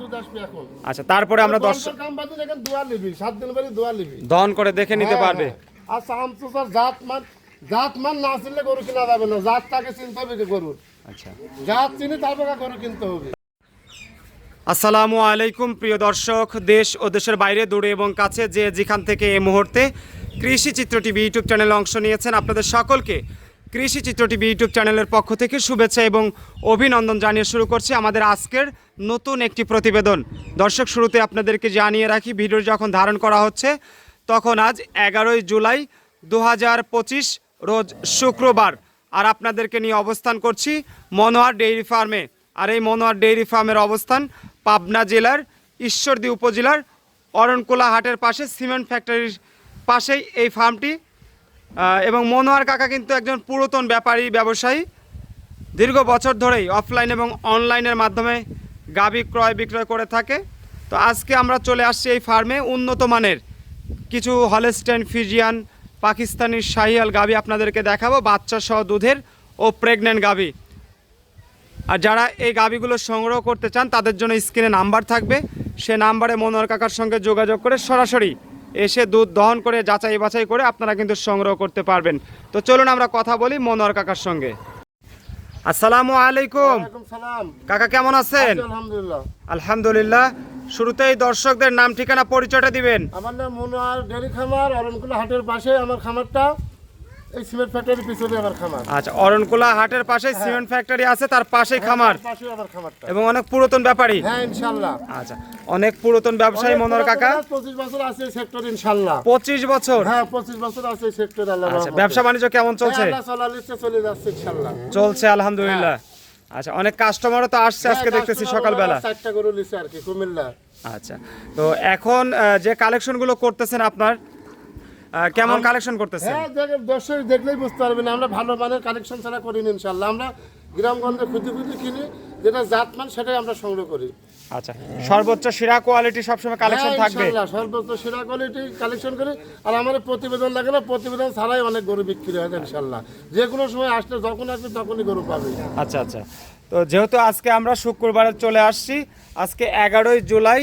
দুধ আসবে এখন। আচ্ছা তারপরে আমরা দশ কাম বাদে দেখেন দোয়া লিবি সাত দিন পরে দোয়া লিবি দহন করে দেখে নিতে হ্যাঁ, পারবে। হ্যাঁ। জাত মান জাত মান না চিনলে গরু কিনা যাবে না। জাত চিনতে হবে কি গরুর। আচ্ছা। জাত চিনি তারপরে গরু কিনতে হবে। আসসালামু আলাইকুম প্রিয় দর্শক। দেশ ও দেশের বাইরে দূরে এবং কাছে যে যেখান থেকে এই মুহূর্তে কৃষি চিত্র টিভি ইউটিউব চ্যানেলে অংশ নিয়েছেন আপনাদের সকলকে কৃষি চিত্র টিভি ইউটিউব চ্যানেলের পক্ষ থেকে শুভেচ্ছা এবং অভিনন্দন জানিয়ে শুরু করছি আমাদের আজকের নতুন একটি প্রতিবেদন। দর্শক, শুরুতে আপনাদেরকে জানিয়ে রাখি, ভিডিও যখন ধারণ করা হচ্ছে, তখন আজ এগারোই জুলাই দু হাজার পঁচিশ, রোজ শুক্রবার। আর আপনাদেরকে নিয়ে অবস্থান করছি মনোয়ার ডেইরি ফার্মে। আর এই মনোয়ার ডেইরি ফার্মের অবস্থান পাবনা জেলার ঈশ্বরদী উপজেলার অরণকুলা হাটের পাশে, সিমেন্ট ফ্যাক্টরির পাশেই এই ফার্মটি। এবং মনোয়ার কাকা কিন্তু একজন পুরাতন ব্যাপারী, ব্যবসায়ী। দীর্ঘ বছর ধরেই অফলাইন এবং অনলাইনের মাধ্যমে গাভী ক্রয় বিক্রয় করে থাকে। তো আজকে আমরা চলে আসছি এই ফার্মে উন্নত মানের কিছু হলেস্টেন ফিজিয়ান পাকিস্তানি শাহিয়াল গাভী আপনাদেরকে দেখাবো, বাচ্চা সহ দুধের ও প্রেগনেন্ট গাভী। আর যারা এই গাভীগুলো সংগ্রহ করতে চান, তাদের জন্য স্ক্রিনে নাম্বার থাকবে। সে নাম্বারে মনোহর কাকার সঙ্গে যোগাযোগ করে সরাসরি এসে দুধ দহন করে যাচাই বাছাই করে আপনারা কিন্তু সংগ্রহ করতে পারবেন। তো চলুন আমরা কথা বলি মনোয়ার কাকার সঙ্গে। আসসালামু আলাইকুম। সালাম। কাকা কেমন আছেন? আলহামদুলিল্লাহ। আলহামদুলিল্লাহ। শুরুতেই দর্শকদের নাম ঠিকানা পরিচয়টা দিবেন। আমার নাম মনোয়ার ডেরি খামার অরণকুলা হাটের পাশে আমার খামারটা। এই সিমেন্ট ফ্যাক্টরির পিছনে আমার খামার। আচ্ছা অরণকুলা হাটের পাশে সিমেন্ট ফ্যাক্টরি আছে তার পাশেই খামার। তার পাশে আমার খামারটা। এবং অনেক পুরাতন ব্যাপারী। হ্যাঁ ইনশাল্লাহ আচ্ছা অনেক পুরাতন ব্যবসায়ী মনোহর কাকা। পঁচিশ বছর আছে সেক্টর ইনশাল্লাহ পঁচিশ বছর? হ্যাঁ পঁচিশ বছর আছে সেক্টর আল্লাহ আচ্ছা ব্যবসা বাণিজ্য কেমন চলছে? আল্লাহ চলা চলে যাচ্ছে ইনশাল্লাহ চলছে আলহামদুলিল্লাহ। আচ্ছা অনেক কাস্টমারও তো আসছে আজকে হ্যাঁ, দেখতেছি সকালবেলা। চারটা গরু লিছে আর কি কুমিল্লা আচ্ছা তো এখন যে কালেকশনগুলো করতেছেন আপনার কেমন কালেকশন করতেছেন? হ্যাঁ দেখেন দর্শক দেখলেই বুঝতে পারবেন আমরা ভালো মানের কালেকশন ছাড়া করি না ইনশাল্লাহ আমরা গ্রামগঞ্জে খুঁজে খুঁজে কিনি যেটা জাতমান সেটাই আমরা সংগ্রহ করি। আচ্ছা সর্বোচ্চ সেরা কোয়ালিটি সবসময় কালেকশন হ্যাঁ, থাকবে? সর্বোচ্চ সেরা কোয়ালিটি কালেকশন করি। আর আমাদের প্রতিবেদন লাগে না প্রতিবেদন ছাড়াই অনেক গরু বিক্রি হয় ইনশাল্লাহ যে কোনো সময় আসলে যখন আসবে তখনই গরু পাবে। আচ্ছা আচ্ছা। তো যেহেতু আজকে আমরা শুক্রবারে চলে আসছি আজকে এগারোই জুলাই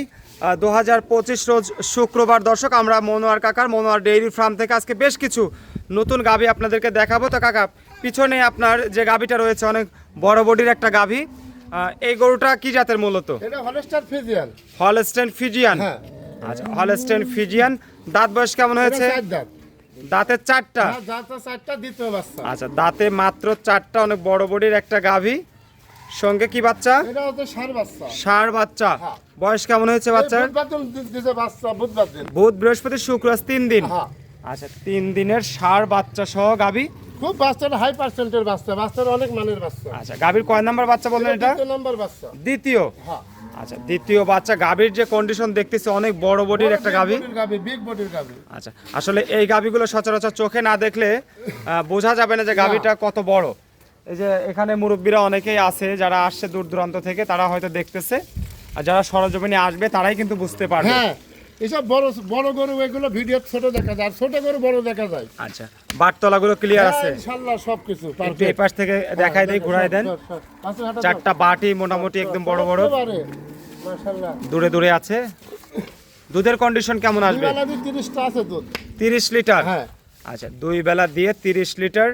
দু হাজার পঁচিশ রোজ শুক্রবার। দর্শক আমরা মনোয়ার কাকার মনোয়ার ডেইরি ফার্ম থেকে আজকে বেশ কিছু নতুন গাভী আপনাদেরকে দেখাবো। তো কাকা পিছনে আপনার যে গাভীটা রয়েছে অনেক বড় বডির একটা গাভী এই গরুটা কি জাতের মূলত? এটা হলস্টার ফিজিয়ান। Holstein Friesian? হ্যাঁ। আচ্ছা হলস্টেন ফিজিয়ান। দাঁত বয়স কেমন হয়েছে? দাঁতের চারটা? হ্যাঁ, আচ্ছা দাঁতে মাত্র চারটা অনেক বড় বডির একটা গাভী সঙ্গে কি বাচ্চা? সার বাচ্চা। ষাঁড় বাচ্চা। হ্যাঁ। বয়স কেমন হয়েছে বাচ্চার? বুধ বৃহস্পতি শুক্র তিন দিন। হ্যাঁ। আচ্ছা তিন দিনের ষাঁড় বাচ্চা সহ গাভী খুব বাচ্চাটা হাই পার্সেন্টের বাচ্চা বাচ্চার অনেক মানের বাচ্চা। আচ্ছা গাভীর কয় নাম্বার বাচ্চা বললেন এটা দ্বিতীয় বাচ্চা। দ্বিতীয়? হ্যাঁ। আচ্ছা দ্বিতীয় বাচ্চা গাভীর যে কন্ডিশন দেখতেছি অনেক বড় বডির একটা গাভী গাবি। বিগ বডির গাবি। আচ্ছা আসলে এই গাভীগুলো সচরাচর চোখে না দেখলে বোঝা যাবে না যে গাভীটা কত বড়। এই যে এখানে মুরব্বীরা অনেকেই আছে যারা আসছে দূর দূরান্ত থেকে তারা হয়তো দেখতেছে। আর যারা সরজমিনে আসবে তারাই কিন্তু বুঝতে পারবে। হ্যাঁ এসব বড় বড় গরু এগুলো ভিডিও ছোট দেখা যায় আর ছোট গরু বড় দেখা যায়। আচ্ছা বাটতলাগুলো ক্লিয়ার আছে? হ্যাঁ, ইনশাআল্লাহ সবকিছু একটু এই পাশ থেকে দেখাই দেই ঘুরাই দেন। চারটা বাটি মোটামুটি একদম বড় বড়। মাশাআল্লাহ। দূরে দূরে আছে। দুধের কন্ডিশন কেমন আসবে? বেলা দিয়ে 30টা আছে দুধ। তিরিশ লিটার? হ্যাঁ। আচ্ছা দুই বেলা দিয়ে তিরিশ লিটার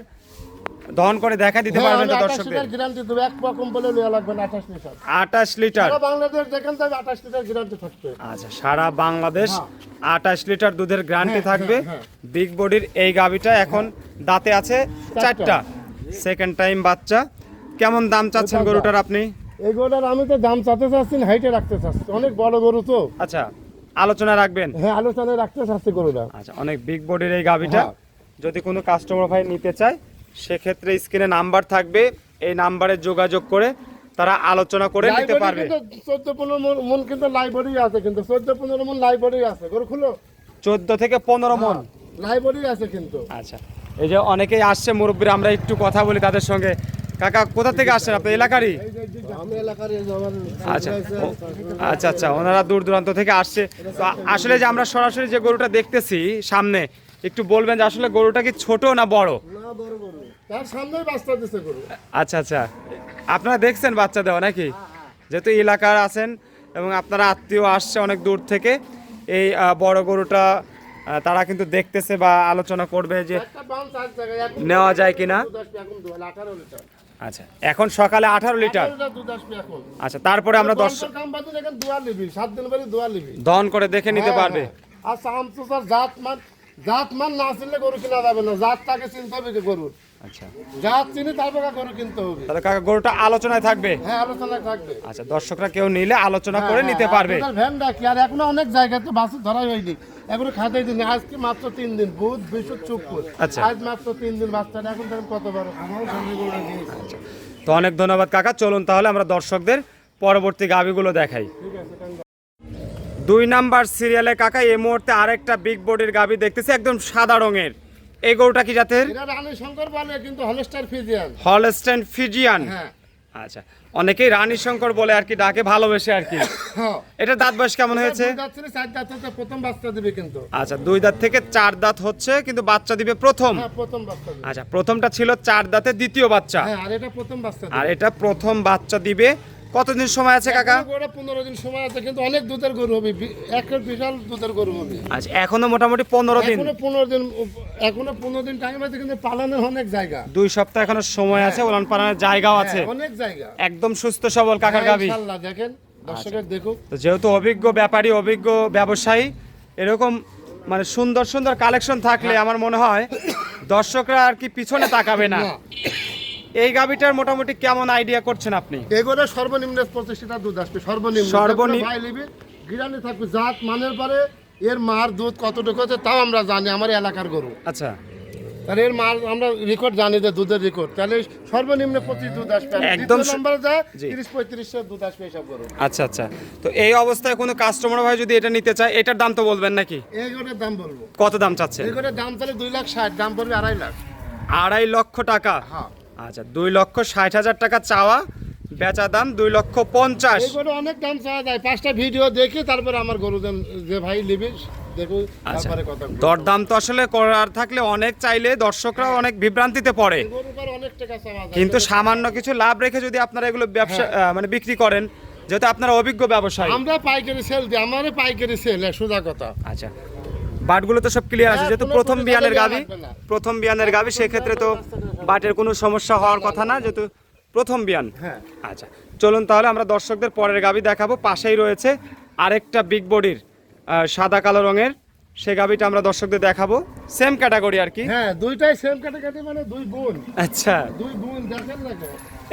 দহন করে দেখা দিতে হ্যাঁ, পারবেন তো দর্শকদের। গ্যারান্টি দেবো এক পা কম বলে নেওয়া লাগবে না 28 লিটার। আটাশ লিটার? সারা বাংলাদেশ দেখেন তো 28 লিটার গ্যারান্টি থাকবে। আচ্ছা সারা বাংলাদেশ আটাশ লিটার দুধের গ্যারান্টি হ্যাঁ, থাকবে। হ্যাঁ, বিগ বডির এই গাভিটা এখন দাঁতে আছে চারটা। সেকেন্ড টাইম বাচ্চা। কেমন দাম চাচ্ছেন গরুটার আপনি? এগুলোর আমি তো দাম চাতে চাচ্ছি হাইটে রাখতে চাচ্ছি। অনেক বড় গরু তো। আচ্ছা আলোচনা রাখবেন? হ্যাঁ আলোচনায় রাখতে চাচ্ছি গরুটা। আচ্ছা অনেক বিগ বডির এই গাভিটা হ্যাঁ। যদি কোনো কাস্টমার ভাই নিতে চায় সেক্ষেত্রে স্ক্রিনে নাম্বার থাকবে এই নাম্বারে যোগাযোগ করে তারা আলোচনা করে নিতে পারবে। চোদ্দ পনেরো মন- কিন্তু লাইব্রেরি আছে কিন্তু চোদ্দ পনেরো মন লাইব্রেরি আছে। গরু খুলো। চোদ্দ থেকে পনেরো মন লাইব্রেরি আছে কিন্তু। আচ্ছা এই যে অনেকেই আসছে মুরব্বীরা আমরা একটু কথা বলি তাদের সঙ্গে। কাকা কোথা থেকে আসছেন আপনার এলাকারই? আচ্ছা আচ্ছা আচ্ছা ওনারা দূর দূরান্ত থেকে আসছে। আসলে যে আমরা সরাসরি যে গরুটা দেখতেছি সামনে একটু বলবেন যে আসলে গরুটা কি ছোট না বড়। তার সামনেই বাস্তা দিছে গরু। আচ্ছা আচ্ছা। আপনারা দেখছেন বাচ্চা দেওয়া নাকি? যেহেতু এলাকার আছেন এবং আপনারা আত্মীয় আসছে অনেক দূর থেকে এই বড় গরুটা তারা কিন্তু দেখতেছে বা আলোচনা করবে যে নেওয়া যায় কিনা? আচ্ছা এখন সকালে আঠারো লিটার? আচ্ছা তারপরে আমরা দশ দহন করে দেখে নিতে হ্যাঁ, পারবে। হ্যাঁ। আর জাত মান জাত মান না চিনলে গরু কিনা যাবে না। জাত তাকে চিনতে হবে গরুর। আচ্ছা। জাত চিনি তারপর গরু কিনতে হবে। তাহলে কাকা গরুটা আলোচনায় থাকবে? হ্যাঁ আলোচনা থাকবে। আচ্ছা দর্শকরা কেউ নিলে আলোচনা করে নিতে হ্যাঁ, পারবে। ভ্যান ডাকি আর এখনও অনেক জায়গাতে বাস ধরাই হয়নি। এখনও খাতাই দিন আজকে মাত্র তিন দিন বুধ বৃহস্পতি আচ্ছা। আজ মাত্র তিন দিন এখন কত বড় আমারও। তো অনেক ধন্যবাদ কাকা চলুন তাহলে আমরা দর্শকদের পরবর্তী গাবিগুলো দেখাই। দুই নাম্বার সিরিয়ালে কাকা এই মুহূর্তে আরেকটা বিগ বডির গাবি দেখতেছি একদম সাদা রঙের। এই গরুটা কি জাতের? এটা রানী শঙ্কর বলে কিন্তু হলস্টার ফিজিয়ান। Holstein Friesian? হ্যাঁ। আচ্ছা অনেকেই রানী শঙ্কর বলে আর কি ডাকে ভালোবেসে আর কি। হ্যাঁ। এটা দাঁত বয়স কেমন হয়েছে? প্রথম বাচ্চা দিবে কিন্তু। আচ্ছা দুই দাঁত থেকে চার দাঁত হচ্ছে কিন্তু বাচ্চা দিবে প্রথম। হ্যাঁ প্রথম বাচ্চা আচ্ছা প্রথমটা ছিল চার দাঁতে দ্বিতীয় বাচ্চা। হ্যাঁ আর এটা প্রথম বাচ্চা আর এটা প্রথম বাচ্চা দিবে কতদিন সময় আছে কাকা? গরুটা পনেরো দিন সময় আছে কিন্তু অনেক দুধের গরু হবে। একের বিশাল দুধের গরু হবে। আচ্ছা এখনও মোটামুটি পনেরো দিন? এখনও পনেরো দিন এখনও পনেরো দিন টাইম আছে কিন্তু পালানোর অনেক জায়গা। দুই সপ্তাহ এখনও সময় আছে উলান পালানোর জায়গাও আছে। হ্যাঁ, অনেক জায়গা। একদম সুস্থ সবল কাকার হ্যাঁ, গাবি ইনশাল্লাহ, দেখেন দর্শকের দেখুক। তো যেহেতু অভিজ্ঞ ব্যাপারী অভিজ্ঞ ব্যবসায়ী এরকম মানে সুন্দর সুন্দর কালেকশন থাকলে আমার মনে হয় দর্শকরা আর কি পিছনে তাকাবে না। এই গাবিটার মোটামুটি কেমন আইডিয়া করছেন আপনি? এগুলো সর্বনিম্ন পঁচিশটা দুধ আসবে সর্বনিম্ন। সর্বনি- ভাই নিবে গিরানি থাকবে জাত মানের পরে এর মার দুধ কতটুকু আছে তাও আমরা জানি আমার এলাকার গরু। আচ্ছা। তাহলে এর মার আমরা রেকর্ড জানি যে দুধের রেকর্ড তাহলে সর্বনিম্ন পঁচিশ দুধ আসবে। একদম নম্বরে জি। তিরিশ পঁয়ত্রিশশো দুধ আসবে এসব গরু। আচ্ছা আচ্ছা। তো এই অবস্থায় কোনো কাস্টমার ভাই যদি এটা নিতে চায় এটার দাম তো বলবেন নাকি? এই গরুর দাম বলব। কত দাম চাচ্ছে এই গরুর দাম তাহলে দুই লাখ ষাট দাম পড়বে আড়াই লাখ। আড়াই লক্ষ টাকা। হ্যাঁ। আচ্ছা দুই লক্ষ ষাট হাজার টাকা চাওয়া বেচা দাম দুই লক্ষ পঞ্চাশ। গরু অনেক দাম চাওয়া যায়। পাঁচটা ভিডিও দেখে তারপরে আমার গরু দাম যে ভাই নিবি আচ্ছা দরদাম তো আসলে করার থাকলে অনেক চাইলে দর্শকরা অনেক বিভ্রান্তিতে পড়ে। কিন্তু সামান্য কিছু লাভ রেখে যদি আপনারা এগুলো ব্যবসা মানে বিক্রি করেন যেহেতু আপনারা অভিজ্ঞ ব্যবসায়ী। আমরা পাইকারি সেল দিই আমারও পাইকারি সেল সোজা কথা। আচ্ছা বাটগুলো তো সব ক্লিয়ার আছে হ্যাঁ, যেহেতু প্রথম বিয়ানের গাবি প্রথম বিয়ানের গাবি সেক্ষেত্রে তো বাটের কোনো সমস্যা হওয়ার কথা না যেহেতু প্রথম বিয়ান। হ্যাঁ। আচ্ছা চলুন তাহলে আমরা দর্শকদের পরের গাবি দেখাবো পাশেই রয়েছে আরেকটা বিগ বডির সাদা কালো রঙের সে গাবিটা আমরা দর্শকদের দেখাবো। সেম ক্যাটাগরি আর কি? হ্যাঁ দুইটাই সেম কাটাকাটি মানে দুই বোন। আচ্ছা। দুই বোন দেখেন না?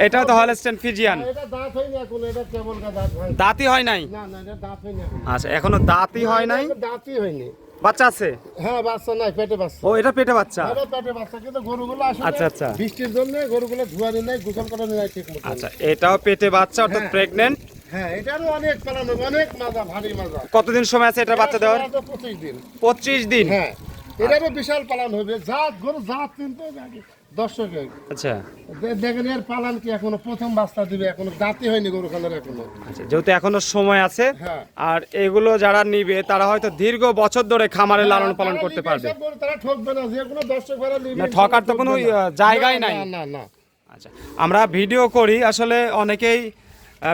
এটাও তো হলস্টেন ফিজিয়ান এটা দাঁত হয়নি এখন এটা কেমন কা দাঁত হয়। দাঁতই হয় নাই? না না এটা দাঁত হয়নি আচ্ছা এখনও দাঁতই হয় নাই? দাঁতই হয়নি। বাচ্চা আছে? হ্যাঁ বাচ্চা নাই পেটে বাচ্চা। ও এটা পেটে বাচ্চা? এটা পেটে বাচ্চা কিন্তু গরুগুলো আসলে আচ্ছা, আচ্ছা। বৃষ্টির জন্য গরুগুলো ধোয়ানি নাই গোসল করানো নাই ঠিক মতো। আচ্ছা এটাও পেটে বাচ্চা অর্থাৎ প্রেগন্যান্ট প্রেগনেন্ট হ্যাঁ এটারও অনেক পালানো অনেক মাজা ভারী মাজা। কতদিন সময় আছে এটা বাচ্চা দেওয়ার? এটা তো পঁচিশ দিন। পঁচিশ দিন? হ্যাঁ এটারও বিশাল পালন হবে। জাত গরু জাত কিন্তু আচ্ছা। দেখেন এর পালান কি এখনও? প্রথম বাচ্চা দিবে এখনও। দাঁতই হয়নি গরু খানের এখনও। আচ্ছা যেহেতু এখনও সময় আছে হ্যাঁ। আর এগুলো যারা নিবে তারা হয়তো দীর্ঘ বছর ধরে খামারে লালন পালন করতে পারবে। তারা ঠকবে না যে কোনো দর্শক ভাড়া নিবে ঠকার তো কোনো, জায়গাই নাই। না না না। আচ্ছা আমরা ভিডিও করি আসলে অনেকেই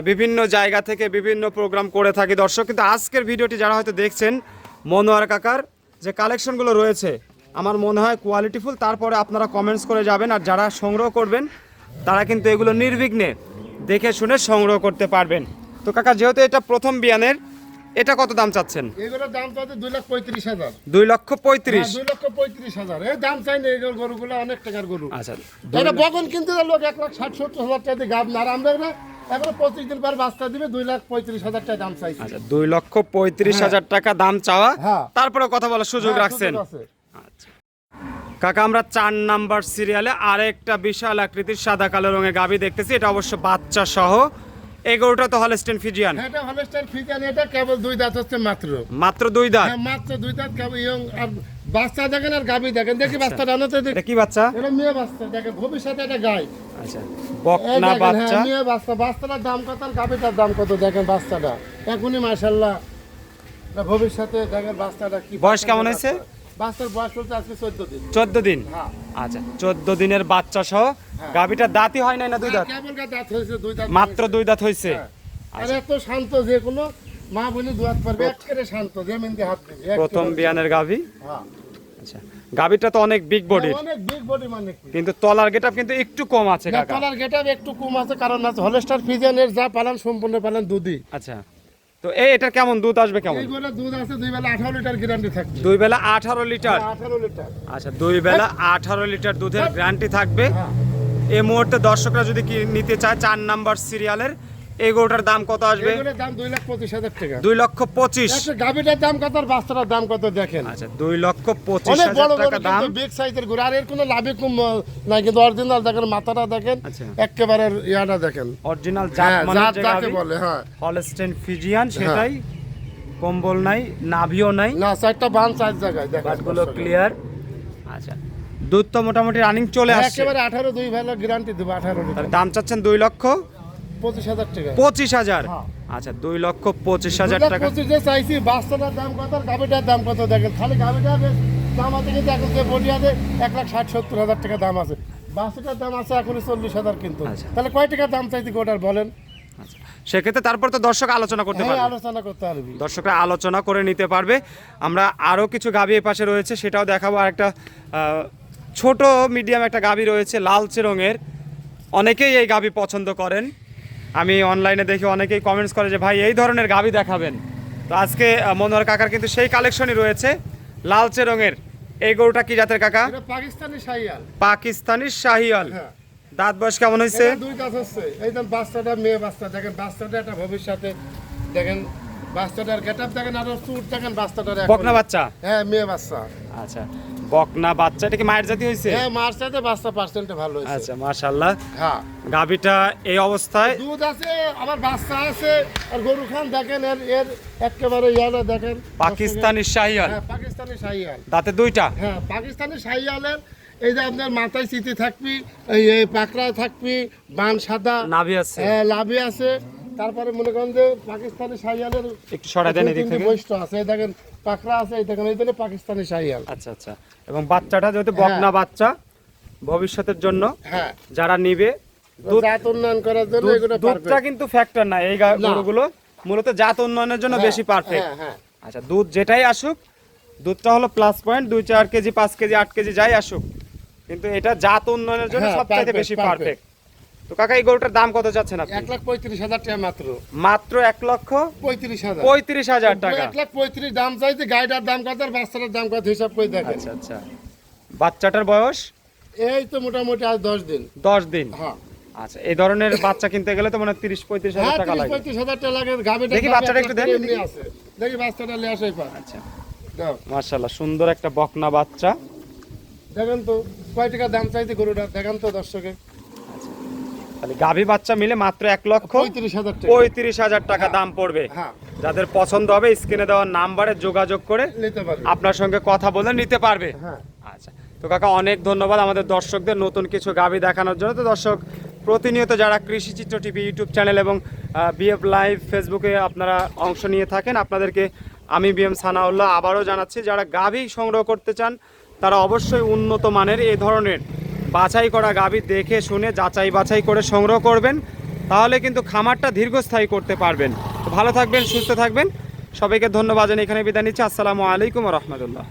বিভিন্ন জায়গা থেকে বিভিন্ন প্রোগ্রাম করে থাকি। দর্শক কিন্তু আজকের ভিডিওটি যারা হয়তো দেখছেন মনোয়ার কাকার যে কালেকশনগুলো রয়েছে আমার মনে হয় কোয়ালিটিফুল তারপরে আপনারা কমেন্টস করে যাবেন আর যারা সংগ্রহ করবেন তারা কিন্তু এগুলো নির্বিঘ্নে দেখে শুনে সংগ্রহ করতে পারবেন। তো কাকা যেহেতু এটা প্রথম বিয়ানের এটা কত দাম চাচ্ছেন? এগুলোর দাম তো দুই লাখ পঁয়ত্রিশ হাজার। দুই লক্ষ পঁয়ত্রিশ। হ্যাঁ, দুই লক্ষ পঁয়ত্রিশ হাজার। এই দাম চাই না এগুলো গরুগুলো অনেক টাকার গরু। আচ্ছা এটা বগন কিনতে লোক এক লাখ ষাট সত্তর হাজার টাকা দিয়ে গাব না আর আমরা না এখনও পঁচিশ দিন পর বাচ্চা দিবে দুই লাখ পঁয়ত্রিশ হাজার টাকা দাম চাইছি। আচ্ছা দুই লক্ষ পঁয়ত্রিশ হাজার টাকা দাম চাওয়া। হ্যাঁ। তারপরে কথা বলার সুযোগ হ্যাঁ, রাখছেন। কাকা আমরা চার নাম্বার সিরিয়ালে আরেকটা বিশাল আকৃতির সাদা কালো রঙের গাবি দেখতেছি। এটা অবশ্য বাচ্চা সহ। এই গরুটা তো হলস্টেন ফিজিয়ান হ্যাঁ, এটা হলস্টার ফিজান এটা কেবল দুই দাঁত হচ্ছে মাত্র। মাত্র দুই দাঁত? হ্যাঁ মাত্র দুই দাঁত কেবল ইয়ং আর বাচ্চা দেখেন আর গাবি দেখেন। দেখি বাচ্চা রানাতে এটা কি বাচ্চা? এটা মেয়ে বাচ্চা দেখেন ভবিষ্যতে এটা গাই। আচ্ছা বকনা বাচ্চা হ্যাঁ, মেয়ে বাচ্চা। বাচ্চাটার দাম কত আর গাবিটার দাম কত? দেখেন বাচ্চাটা। এখনই মাশাল্লাহ না, ভবিষ্যতে দেখেন বাচ্চাটা কি বয়স কেমন হয়েছে? বাচ্চার বয়স হচ্ছে আজকে চোদ্দ দিন। চোদ্দ দিন? হ্যাঁ। আচ্ছা চোদ্দ দিনের বাচ্চা সহ গাবিটার দাঁতই হয় নাই না দুই দাঁত? দাঁত হয়েছে? দুই দাঁত মাত্র দুই দাঁত হয়েছে? হ্যাঁ। আর এত শান্ত যে কোনো মা বলি দুয়াত পারবে একেবারে শান্ত জমিন দিয়ে হাত দিবি প্রথম বিয়ানের গাভী? হ্যাঁ। আচ্ছা গাভীটা তো অনেক বিগ বডির অনেক বিগ বডি মানে কিন্তু তলার গেটআপ কিন্তু একটু কম আছে কাকা। কালার গেটআপ একটু কম আছে কারণ আছে হলস্টার ফিজিয়ানের যা পালন সম্পূর্ণ পালন দুধই। আচ্ছা। তো এই এটা কেমন? দুধ আসবে কেমন? দুধ আছে দুই বেলা আঠারো লিটার গ্যারান্টি থাকবে। দুই বেলা আঠারো লিটার? আচ্ছা দুই বেলা আঠারো লিটার দুধের গ্যারান্টি থাকবে। হ্যাঁ। এই মুহূর্তে দর্শকরা যদি কি নিতে চায় চার নাম্বার সিরিয়ালের এই গরুটার দাম কত আসবে? দাম দুই লাখ পঁচিশ হাজার টাকা। দুই লক্ষ পঁচিশ। গাভিটার দাম কত আর বাচ্চাটার দাম কত দেখেন? আচ্ছা দুই লক্ষ পঁচিশ হাজার টাকা দাম। বিগ সাইজের গরু আর এর কোনো লাভে কম নাই কিন্তু অরিজিনাল দেখেন মাথাটা দেখেন আচ্ছা। একেবারে ইয়াটা দেখেন। অরিজিনাল জাত হ্যাঁ মানে বলে হ্যাঁ। হলস্টেন ফিজিয়ান সেটাই। কম্বল নাই নাভিও নাই। না চারটা বান চার জায়গায় দেখেন বাটগুলো ক্লিয়ার আচ্ছা দুধ তো মোটামুটি রানিং চলে আসছে। একেবারে আঠারো দুই ভালো গ্যারান্টি দেবো আঠারো দাম চাচ্ছেন দুই লক্ষ। পঁচিশ হাজার টাকা। পঁচিশ হাজার? হ্যাঁ। আচ্ছা দুই লক্ষ পঁচিশ হাজার টাকা। পঁচিশ যে চাইছি বাচ্চাটার দাম কত আর গাভিটার দাম কত দেখেন। খালি বেশ দাম আছে কিন্তু এখন যে বডি আছে এক লাখ ষাট সত্তর হাজার টাকা দাম আছে। বাচ্চাটার দাম আছে এখন চল্লিশ হাজার কিন্তু। আচ্ছা। তাহলে কয় টাকা দাম চাইছি গোটার বলেন? আচ্ছা সেক্ষেত্রে তারপর তো দর্শক আলোচনা করতে হ্যাঁ পারবে। আলোচনা করতে পারবি। দর্শকরা আলোচনা করে নিতে পারবে। আমরা আরও কিছু গাভী এ পাশে রয়েছে সেটাও দেখাবো। আর একটা ছোট মিডিয়াম একটা গাভী রয়েছে লালচে রঙের। অনেকেই এই গাভী পছন্দ করেন। আমি অনলাইনে দেখি অনেকেই কমেন্টস করে যে ভাই এই ধরনের গাভী দেখাবেন। তো আজকে মনোহর কাকার কিন্তু সেই কালেকশনই রয়েছে। লালচে রঙের। এই গরুটা কি জাতের কাকা? পাকিস্তানি শাহিয়াল। পাকিস্তানি শাহিয়াল। হ্যাঁ। দাঁত বয়স কেমন হয়েছে দুই কাজ হচ্ছে। এই দাঁত বাচ্চাটা মেয়ে বাচ্চা দেখেন বাচ্চাটা একটা ভবিষ্যতে দেখেন বাচ্চাটার গেট আপ দেখেন আর চুট দেখেন বাচ্চাটার বকনা বাচ্চা? হ্যাঁ মেয়ে বাচ্চা। আচ্ছা বকনা বাচ্চা এটা কি মায়ের জাতি হয়েছে হ্যাঁ সাথে বাচ্চা পার্সেন্টে ভালো হয়েছে আচ্ছা মাশাল্লাহ হ্যাঁ। গাভীটা এই অবস্থায়? দুধ আছে আবার বাচ্চা আছে আর গরু খান দেখেন এর এর একেবারে ইয়াটা দেখেন। পাকিস্তানি শাহিয়াল। হ্যাঁ পাকিস্তানি শাহিয়াল। দাঁতে দুইটা? হ্যাঁ পাকিস্তানি শাহিয়ালের এই যে আপনার মাথায় চিঠি থাকবি এই পাকড়ায় থাকবি বান সাদা নাভি আছে। হ্যাঁ লাভি আছে। তারপরে মনে করেন যে পাকিস্তানি শাহিয়ালের একটু সরাই দেন এদিক থেকে। বৈশিষ্ট্য আছে। এই দেখেন পাকড়া আছে এই দেখেন এই পাকিস্তানি শাহিয়াল। আচ্ছা আচ্ছা। এবং বাচ্চাটা যেহেতু বকনা বাচ্চা ভবিষ্যতের জন্য হ্যাঁ। যারা নিবে দুধ জাত উন্নয়ন করার জন্য এগুলো দুধটা কিন্তু ফ্যাক্টর না এই গরুগুলো। মূলত জাত উন্নয়নের জন্য হ্যাঁ, বেশি পারফেক্ট হ্যাঁ হ্যাঁ। আচ্ছা দুধ যেটাই আসুক দুধটা হলো প্লাস পয়েন্ট দুই চার কেজি পাঁচ কেজি আট কেজি যাই আসুক। কিন্তু এটা জাত উন্নয়নের জন্য হ্যাঁ, সবচাইতে বেশি। পারফেক্ট তো কাকা এই গরুটার দাম কত যাচ্ছেন আপনি? এক লাখ পঁয়ত্রিশ হাজার টাকা মাত্র। মাত্র এক লক্ষ পঁয়ত্রিশ হাজার। পঁয়ত্রিশ হাজার টাকা। এক লাখ পঁয়ত্রিশ দাম চাইছে গাড়িটার দাম কত আর বাচ্চাটার দাম কত হিসাব করে দেখেন। আচ্ছা আচ্ছা। বাচ্চাটার বয়স? এই তো মোটামুটি আজ দশ দিন। দশ দিন? হ্যাঁ। আচ্ছা এই ধরনের বাচ্চা কিনতে গেলে তো মানে তিরিশ পঁয়ত্রিশ হ্যাঁ হাজার টাকা লাগে। পঁয়ত্রিশ হাজার টাকা লাগে গাড়িটা দেখি বাচ্চাটা একটু দেখি। দেখি বাচ্চাটা নিয়ে পার আচ্ছা। সুন্দর একটা বকনা বাচ্চা। দেখেন তো কয় টাকা দাম চাইছে গরুটা? দেখেন তো দর্শকে। তাহলে গাভী বাচ্চা মিলে মাত্র এক লক্ষ পঁয়ত্রিশ হাজার টাকা। পঁয়ত্রিশ হাজার টাকা দাম পড়বে। হ্যাঁ। যাদের পছন্দ হবে স্ক্রিনে দেওয়ার নাম্বারে যোগাযোগ করে আপনার সঙ্গে কথা বলে নিতে পারবে। হ্যাঁ। আচ্ছা। তো কাকা অনেক ধন্যবাদ আমাদের দর্শকদের নতুন কিছু গাভী দেখানোর জন্য। তো দর্শক প্রতিনিয়ত যারা Krishi Chitra TV YouTube channel এবং বিএফ লাইভ ফেসবুকে আপনারা অংশ নিয়ে থাকেন আপনাদেরকে আমি বিএম সানাউল্লাহ আবারও জানাচ্ছি যারা গাভী সংগ্রহ করতে চান তারা অবশ্যই উন্নত মানের এই ধরনের বাছাই করা গাভী দেখে শুনে যাচাই বাছাই করে সংগ্রহ করবেন, তাহলে কিন্তু খামারটা দীর্ঘস্থায়ী করতে পারবেন। ভালো থাকবেন, সুস্থ থাকবেন। সবাইকে ধন্যবাদ জানিয়ে এখানে বিদায় নিচ্ছি। আসসালামু আলাইকুম রহমতুল্লাহ।